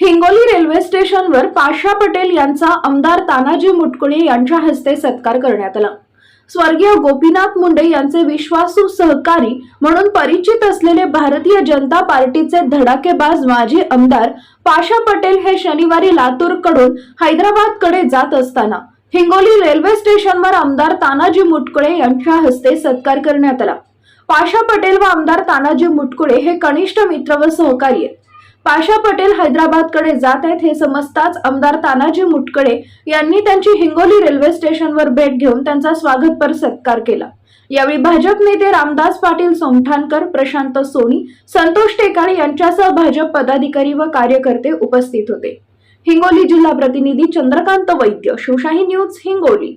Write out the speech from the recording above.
Hingoli railway स्टेशनवर पाशा पटेल यांचा आमदार तानाजी मुटकुळे यांच्या हस्ते सत्कार करण्यात आला. स्वर्गीय गोपीनाथ मुंडे यांचे विश्वासू सहकारी म्हणून परिचित असलेले भारतीय जनता पार्टीचे धडाकेबाज माजी आमदार पाशा पटेल हे शनिवारी लातूरकडून हैदराबादकडे जात असताना हिंगोली रेल्वे स्टेशनवर आमदार तानाजी मुटकुळे यांच्या हस्ते सत्कार करण्यात आला. पाशा पटेल व आमदार तानाजी मुटकुळे हे कनिष्ठ मित्र व सहकारी आहेत. पाशा पटेल हैदराबादकडे जात आहेत हे समजताच आमदार तानाजी मुटकडे यांनी त्यांची हिंगोली रेल्वे स्टेशनवर भेट घेऊन त्यांचा स्वागतपर सत्कार केला. यावेळी भाजप नेते रामदास पाटील सोमठाणकर प्रशांत सोनी संतोष टेकाळे यांच्यासह भाजप पदाधिकारी व कार्यकर्ते उपस्थित होते. हिंगोली जिल्हा प्रतिनिधी चंद्रकांत वैद्य शिवशाही न्यूज हिंगोली.